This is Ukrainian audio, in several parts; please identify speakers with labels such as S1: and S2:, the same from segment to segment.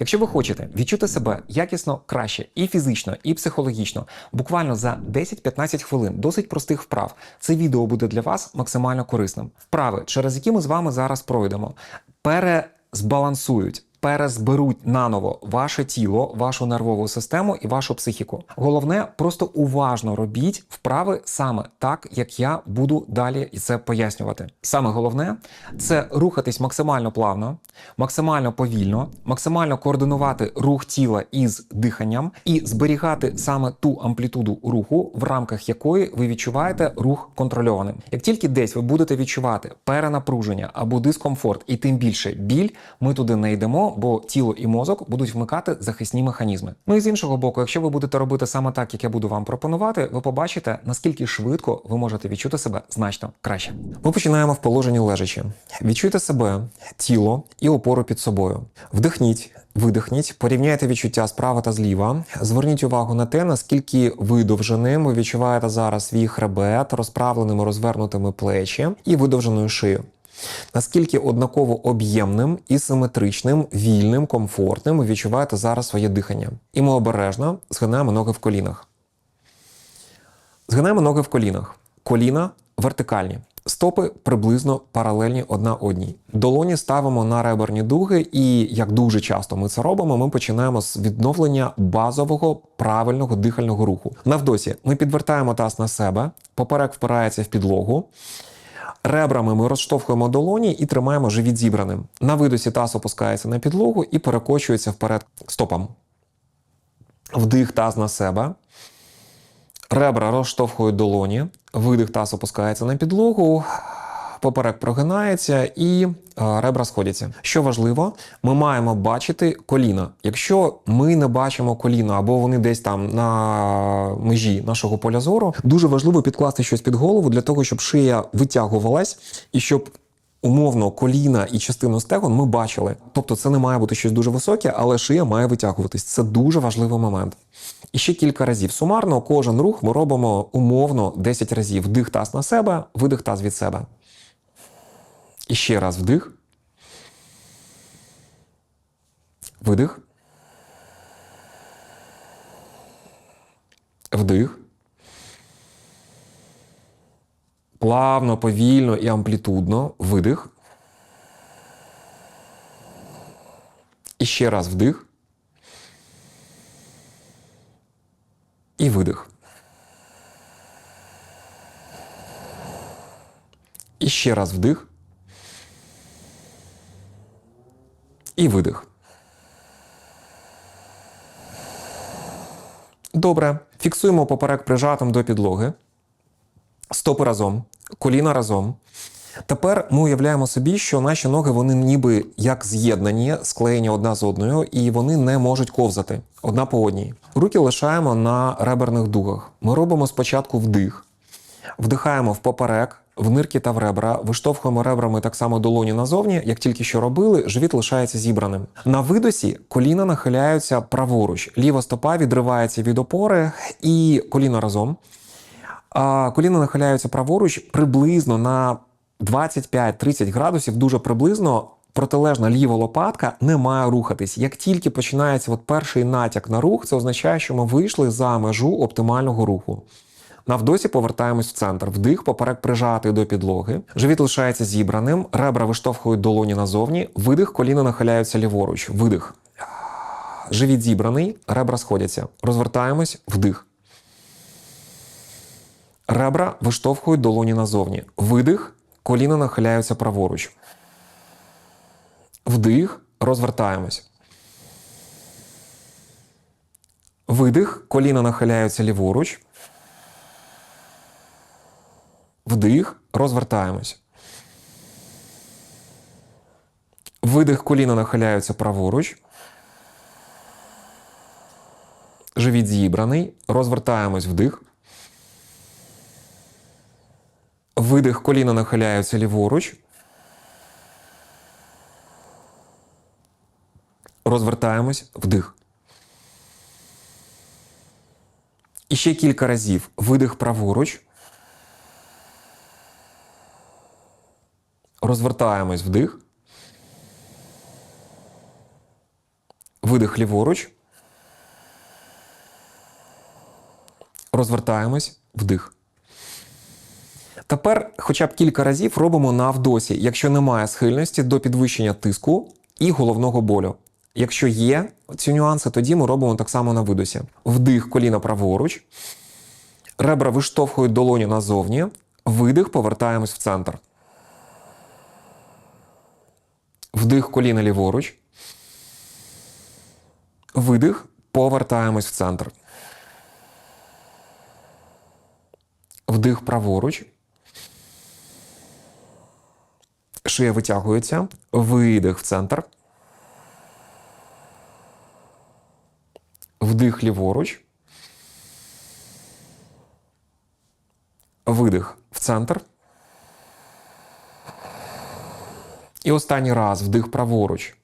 S1: Якщо ви хочете відчути себе якісно краще і фізично, і психологічно, буквально за 10-15 хвилин досить простих вправ, це відео буде для вас максимально корисним. Вправи, через які ми з вами зараз пройдемо, перезбалансують. Перезберуть наново ваше тіло, вашу нервову систему і вашу психіку. Головне, просто уважно робіть вправи саме так, як я буду далі і це пояснювати. Саме головне це рухатись максимально плавно, максимально повільно, максимально координувати рух тіла із диханням і зберігати саме ту амплітуду руху, в рамках якої ви відчуваєте рух контрольованим. Як тільки десь ви будете відчувати перенапруження або дискомфорт, і тим більше біль, ми туди не йдемо, бо тіло і мозок будуть вмикати захисні механізми. Ну і з іншого боку, якщо ви будете робити саме так, як я буду вам пропонувати, ви побачите, наскільки швидко ви можете відчути себе значно краще. Ми починаємо в положенні лежачи. Відчуйте себе, тіло і опору під собою. Вдихніть. Видихніть, порівняйте відчуття справа та зліва. Зверніть увагу на те, наскільки видовженим ви відчуваєте зараз свій хребет, розправленими розвернутими плечі і видовженою шию. Наскільки однаково об'ємним і симетричним, вільним, комфортним ви відчуваєте зараз своє дихання. І ми обережно згинаємо ноги в колінах. Згинаємо ноги в колінах. Коліна вертикальні. Стопи приблизно паралельні одна одній. Долоні ставимо на реберні дуги, і як дуже часто ми це робимо, ми починаємо з відновлення базового правильного дихального руху. Навдосі ми підвертаємо таз на себе, поперек впирається в підлогу. Ребрами ми розштовхуємо долоні і тримаємо живіт зібраним. На видосі таз опускається на підлогу і перекочується вперед стопам. Вдих таз на себе. Ребра розштовхують долоні. Видих таз опускається на підлогу. Поперек прогинається і е, ребра сходяться. Що важливо, ми маємо бачити коліна. Якщо ми не бачимо коліна або вони десь там на межі нашого поля зору, дуже важливо підкласти щось під голову для того, щоб шия витягувалась і щоб. Умовно, коліна і частину стегон ми бачили. Тобто це не має бути щось дуже високе, але шия має витягуватись. Це дуже важливий момент. І ще кілька разів. Сумарно кожен рух ми робимо умовно 10 разів. Вдих таз на себе, видих таз від себе. І ще раз вдих. Видих. Вдих. Плавно, повільно і амплітудно. Видих. І ще раз вдих. І видих. І ще раз вдих. І видих. Добре. Фіксуємо поперек прижатим до підлоги. Стопи разом, коліна разом. Тепер ми уявляємо собі, що наші ноги вони ніби як з'єднані, склеєні одна з одною, і вони не можуть ковзати одна по одній. Руки лишаємо на реберних дугах. Ми робимо спочатку вдих, вдихаємо в поперек, в нирки та в ребра, виштовхуємо ребрами так само долоні назовні, як тільки що робили, живіт лишається зібраним. На видосі коліна нахиляються праворуч, ліва стопа відривається від опори і коліна разом. А коліна нахиляються праворуч приблизно на 25-30 градусів, дуже приблизно. Протилежна ліва лопатка не має рухатись. Як тільки починається от перший натяк на рух, це означає, що ми вийшли за межу оптимального руху. Навдосі повертаємось в центр. Вдих, поперек прижатий до підлоги. Живіт лишається зібраним, ребра виштовхують долоні назовні. Видих, коліна нахиляються ліворуч. Видих. Живіт зібраний, ребра сходяться. Розвертаємось, вдих. Ребра виштовхують долоні назовні. Видих, коліна нахиляються праворуч. Вдих, розвертаємось. Видих, коліна нахиляються ліворуч. Вдих, розвертаємось. Видих, коліна нахиляються праворуч. Живіт зібраний. Розвертаємось вдих. Видих, коліна нахиляються ліворуч. Розвертаємось вдих. І ще кілька разів. Видих праворуч. Розвертаємось вдих. Видих ліворуч. Розвертаємось. Вдих. Тепер хоча б кілька разів робимо на вдосі, якщо немає схильності до підвищення тиску і головного болю. Якщо є ці нюанси, тоді ми робимо так само на видосі. Вдих коліна праворуч. Ребра виштовхують долоні назовні. Видих, повертаємось в центр. Вдих коліна ліворуч. Видих, повертаємось в центр. Вдих праворуч. Шия витягується. Видих в центр. Вдих ліворуч. Видих в центр. І останній раз вдих праворуч.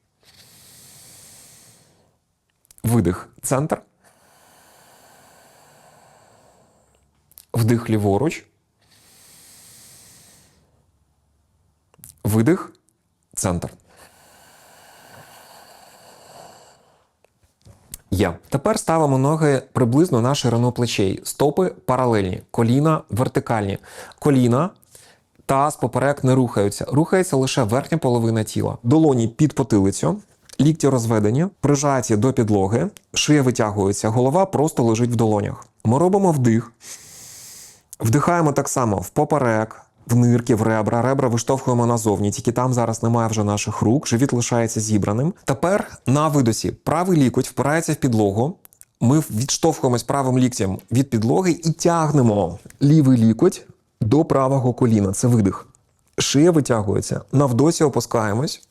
S1: Видих центр. Вдих ліворуч. Видих центр. Є. Тепер ставимо ноги приблизно на ширину плечей. Стопи паралельні, коліна вертикальні. Коліна, таз поперек не рухаються. Рухається лише верхня половина тіла. Долоні під потилицю, лікті розведені, прижаті до підлоги, шия витягується, голова просто лежить в долонях. Ми робимо вдих. Вдихаємо так само в поперек, в нирки, в ребра. Ребра виштовхуємо назовні, тільки там зараз немає вже наших рук, живіт лишається зібраним. Тепер на видосі правий лікоть впирається в підлогу. Ми відштовхуємось правим ліктем від підлоги і тягнемо лівий лікоть до правого коліна. Це видих. Шия витягується. На вдосі опускаємось.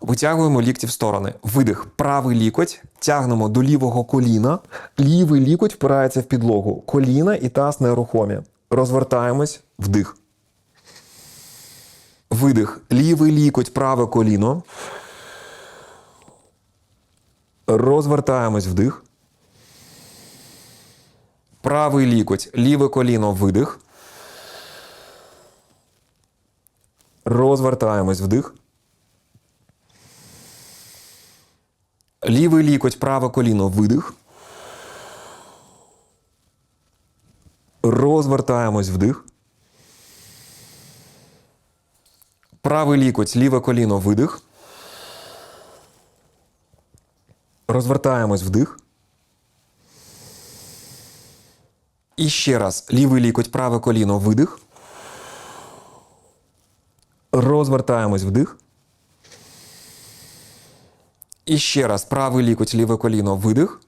S1: Витягуємо лікті в сторони. Видих. Правий лікоть. Тягнемо до лівого коліна. Лівий лікоть впирається в підлогу. Коліна і таз нерухомі. Розвертаємось. Вдих. Видих. Лівий лікоть, праве коліно. Розвертаємось вдих. Правий лікоть, ліве коліно видих. Розвертаємось вдих. Лівий лікоть, праве коліно видих. Розвертаємось вдих. Правий лікоть, ліве коліно видих. Розвертаємось вдих. І ще раз. Лівий лікоть, праве коліно видих. Розвертаємось вдих. І ще раз. Правий лікоть, ліве коліно видих.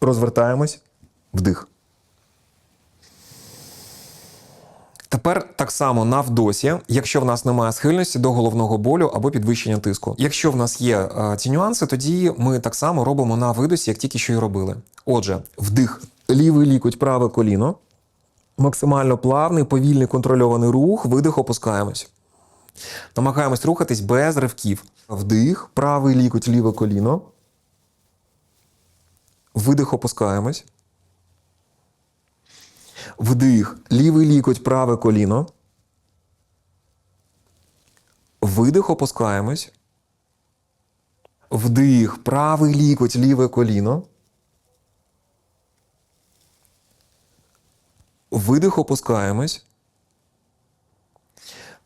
S1: Розвертаємось. Вдих. Тепер так само на вдосі, якщо в нас немає схильності до головного болю або підвищення тиску. Якщо в нас є е, ці нюанси, тоді ми так само робимо на видосі, як тільки що й робили. Отже, вдих, лівий лікоть, праве коліно. Максимально плавний, повільний контрольований рух, видих, опускаємось. Намагаємось рухатись без ривків. Вдих, правий лікоть, ліве коліно. Видих, опускаємось. Вдих, лівий лікоть, праве коліно. Видих, опускаємось. Вдих, правий лікоть, ліве коліно. Видих, опускаємось.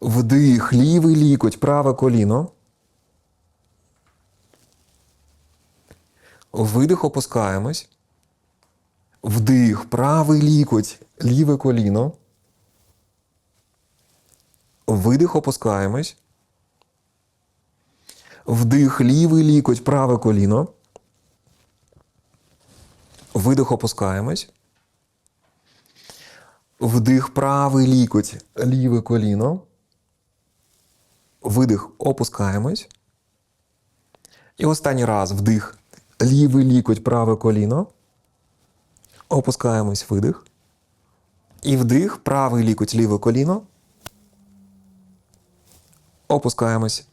S1: Вдих, лівий лікоть, праве коліно. Видих, опускаємось. Вдих, правий лікоть, ліве коліно. Видих, опускаємось. Вдих, лівий лікоть, праве коліно. Видих, опускаємось. Вдих, правий лікоть, ліве коліно. Видих, опускаємось. І останній раз вдих, лівий лікоть, праве коліно. Опускаємось видих. І вдих, правий лікоть, ліве коліно. Опускаємось.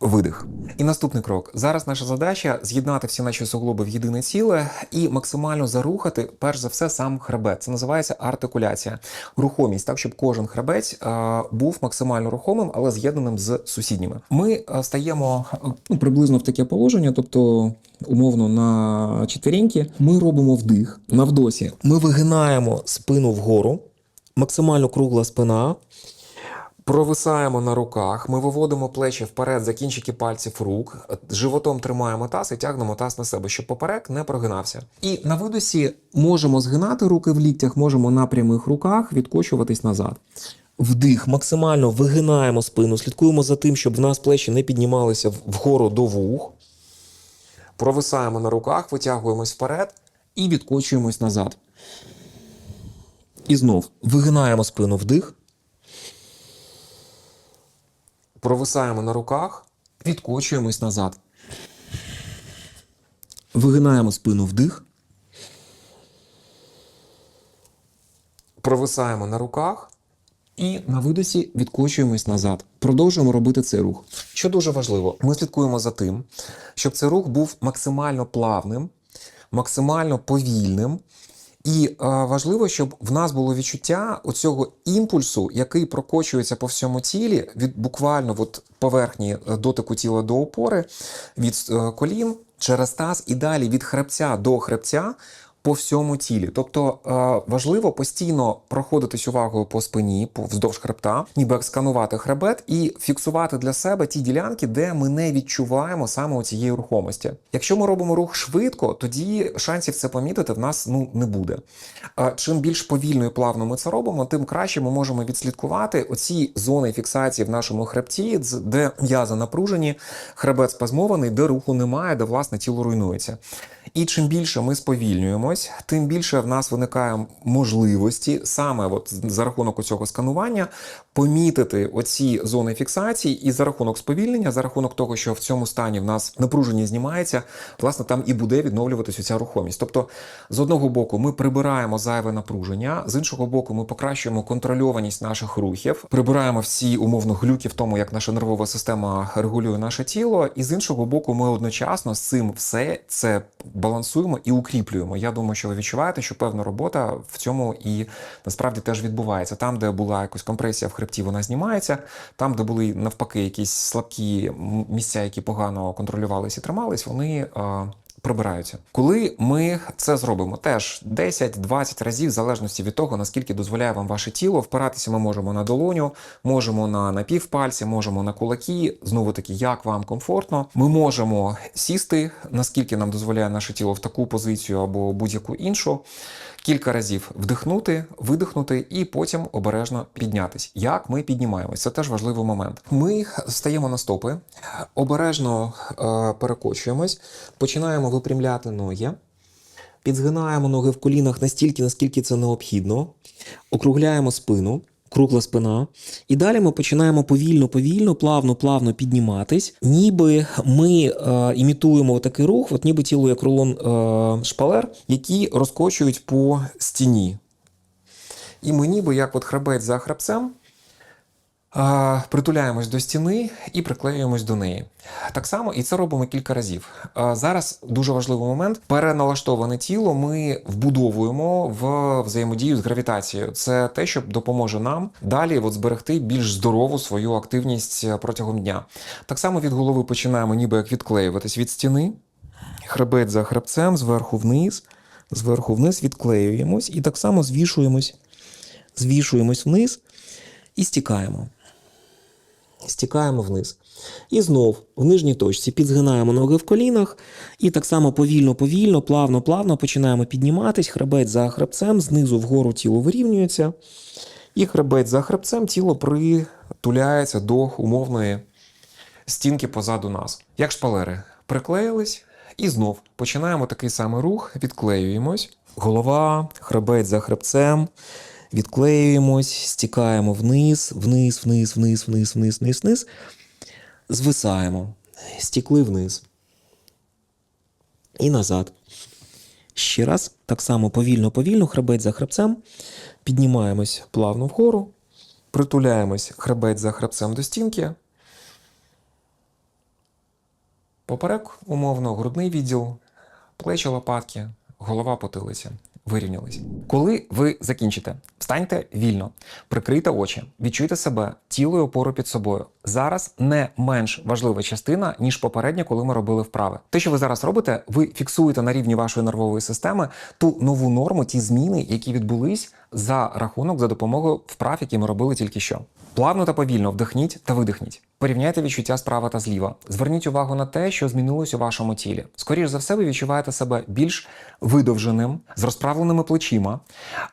S1: Видих. І наступний крок. Зараз наша задача з'єднати всі наші суглоби в єдине ціле і максимально зарухати, перш за все, сам хребет. Це називається артикуляція, рухомість, так щоб кожен хребець е, був максимально рухомим, але з'єднаним з сусідніми. Ми е, стаємо ну, приблизно в таке положення, тобто умовно на четвереньки. Ми робимо вдих на вдосі. Ми вигинаємо спину вгору, максимально кругла спина. Провисаємо на руках, ми виводимо плечі вперед за кінчики пальців рук, животом тримаємо таз і тягнемо таз на себе, щоб поперек не прогинався. І на видосі можемо згинати руки в ліктях, можемо на прямих руках відкочуватись назад. Вдих, максимально вигинаємо спину, слідкуємо за тим, щоб в нас плечі не піднімалися вгору до вух. Провисаємо на руках, витягуємось вперед і відкочуємось назад. І знов вигинаємо спину вдих. Провисаємо на руках, відкочуємось назад. Вигинаємо спину вдих. Провисаємо на руках і на видосі відкочуємось назад. Продовжуємо робити цей рух. Що дуже важливо, ми слідкуємо за тим, щоб цей рух був максимально плавним, максимально повільним. І е, важливо, щоб в нас було відчуття оцього імпульсу, який прокочується по всьому тілі, від буквально от поверхні е, дотику тіла до опори, від е, колін через таз і далі від хребця до хребця. По всьому тілі, тобто е, важливо постійно проходитись увагою по спині, вздовж хребта, ніби як сканувати хребет і фіксувати для себе ті ділянки, де ми не відчуваємо саме цієї рухомості. Якщо ми робимо рух швидко, тоді шансів це помітити в нас ну не буде. Чим більш повільно і плавно ми це робимо, тим краще ми можемо відслідкувати оці зони фіксації в нашому хребті, де м'язи напружені, хребет спазмований, де руху немає, де власне тіло руйнується. І чим більше ми сповільнюємось, тим більше в нас виникає можливості саме от за рахунок цього сканування помітити оці зони фіксації, і за рахунок сповільнення, за рахунок того, що в цьому стані в нас напруження знімається, власне, там і буде відновлюватися ця рухомість. Тобто, з одного боку, ми прибираємо зайве напруження, з іншого боку, ми покращуємо контрольованість наших рухів, прибираємо всі умовно глюки в тому, як наша нервова система регулює наше тіло, і з іншого боку, ми одночасно з цим все це балансуємо і укріплюємо. Я думаю, що ви відчуваєте, що певна робота в цьому і насправді теж відбувається. Там, де була якась компресія в хребті, вона знімається. Там, де були навпаки якісь слабкі місця, які погано контролювалися і тримались, вони. Прибираються, коли ми це зробимо, теж 10-20 разів, в залежності від того, наскільки дозволяє вам ваше тіло. Впиратися ми можемо на долоню, можемо на напівпальці, можемо на кулаки. Знову таки, як вам комфортно. Ми можемо сісти, наскільки нам дозволяє наше тіло в таку позицію або будь-яку іншу. Кілька разів вдихнути, видихнути і потім обережно піднятись. Як ми піднімаємось? Це теж важливий момент. Ми стаємо на стопи, обережно е, перекочуємось, починаємо випрямляти ноги. Підзгинаємо ноги в колінах настільки, наскільки це необхідно, округляємо спину, кругла спина. І далі ми починаємо повільно, повільно, плавно, плавно підніматись, ніби ми е, імітуємо такий рух, от ніби тіло як рулон е, шпалер, які розкочують по стіні. І ми ніби як от хребець за хребцем. Притуляємось до стіни і приклеюємось до неї. Так само, і це робимо кілька разів. Зараз дуже важливий момент. Переналаштоване тіло ми вбудовуємо в взаємодію з гравітацією. Це те, що допоможе нам далі от зберегти більш здорову свою активність е, протягом дня. Так само від голови починаємо ніби як відклеюватись від стіни, хребець за хребцем, зверху вниз, зверху вниз відклеюємось і так само звішуємось, звішуємось вниз і стікаємо. Стікаємо вниз. І знов в нижній точці підзгинаємо ноги в колінах, і так само повільно, повільно, плавно, плавно починаємо підніматись. Хребець за хребцем, знизу вгору тіло вирівнюється. І хребець за хребцем тіло притуляється до умовної стінки позаду нас. Як шпалери. Приклеїлись, і знов починаємо такий самий рух, відклеюємось. Голова, хребець за хребцем. Відклеюємось, стікаємо вниз, вниз, вниз, вниз, вниз, вниз, вниз, вниз. Звисаємо. Стікли вниз. І назад. Ще раз, так само повільно, повільно, хребець за хребцем. Піднімаємось плавно вгору. Притуляємось хребець за хребцем до стінки. Поперек, умовно, грудний відділ, плечі лопатки, голова потилиця. Вирівнялись. Коли ви закінчите, встаньте вільно, прикрийте очі, відчуйте себе, тіло і опору під собою. Зараз не менш важлива частина, ніж попередня, коли ми робили вправи. Те, що ви зараз робите, ви фіксуєте на рівні вашої нервової системи ту нову норму, ті зміни, які відбулись за рахунок за допомогою вправ, які ми робили тільки що. Плавно та повільно вдихніть та видихніть. Порівняйте відчуття справа та зліва. Зверніть увагу на те, що змінилось у вашому тілі. Скоріше за все, ви відчуваєте себе більш видовженим, з розправленими плечима.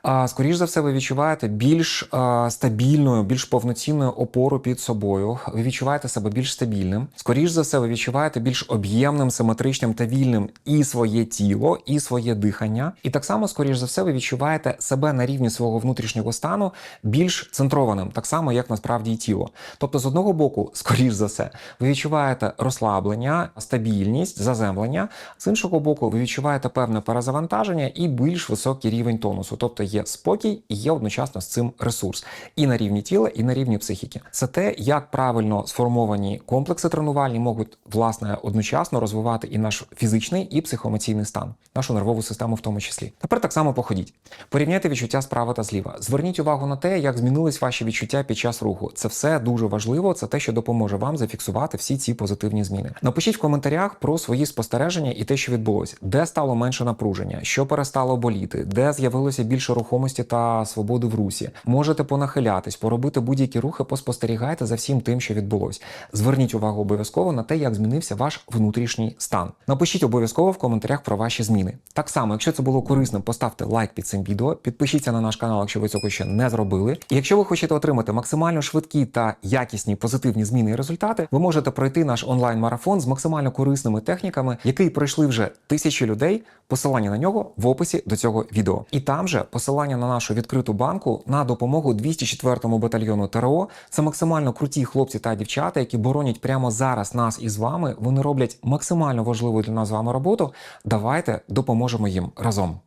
S1: А скоріш за все, ви відчуваєте більш стабільною, більш повноцінною опору під собою. Ви відчуваєте себе більш стабільним. Скоріш за все, ви відчуваєте більш об'ємним, симетричним та вільним і своє тіло, і своє дихання. І так само, скоріш за все, ви відчуваєте себе на рівні свого внутрішнього стану більш центрованим, так само як насправді і тіло. Тобто, з одного боку, скоріш за все, ви відчуваєте розслаблення, стабільність, заземлення. З іншого боку, ви відчуваєте певне перезавантаження і більш високий рівень тонусу. Тобто є спокій і є одночасно з цим ресурс і на рівні тіла, і на рівні психіки. Це те, як правильно сформовані комплекси тренувальні можуть власне одночасно розвивати і наш фізичний, і психоемоційний стан, нашу нервову систему в тому числі. Тепер так само походіть. Порівняйте відчуття справа та зліва. Зверніть увагу на те, як змінились ваші відчуття під час руху. Це все дуже важливо. Це те, що допоможе вам зафіксувати всі ці позитивні зміни. Напишіть в коментарях про свої спостереження і те, що відбулося, де стало менше напруження, що перестало боліти, де з'явилося більше рухомості та свободи в русі. Можете понахилятись, поробити будь-які рухи, поспостерігайте за всім тим, що відбулось. Зверніть увагу обов'язково на те, як змінився ваш внутрішній стан. Напишіть обов'язково в коментарях про ваші зміни. Так само, якщо це було корисним, поставте лайк під цим відео, підпишіться на наш канал, якщо ви цього ще не зробили. І якщо ви хочете отримати максимально швидкі та якісні позитивні зміни результати, ви можете пройти наш онлайн-марафон з максимально корисними техніками, який пройшли вже тисячі людей. Посилання на нього в описі до цього відео. І там же посилання на нашу відкриту банку на допомогу 204-му батальйону ТРО. Це максимально круті хлопці та дівчата, які боронять прямо зараз нас із вами. Вони роблять максимально важливу для нас з вами роботу. Давайте допоможемо їм разом.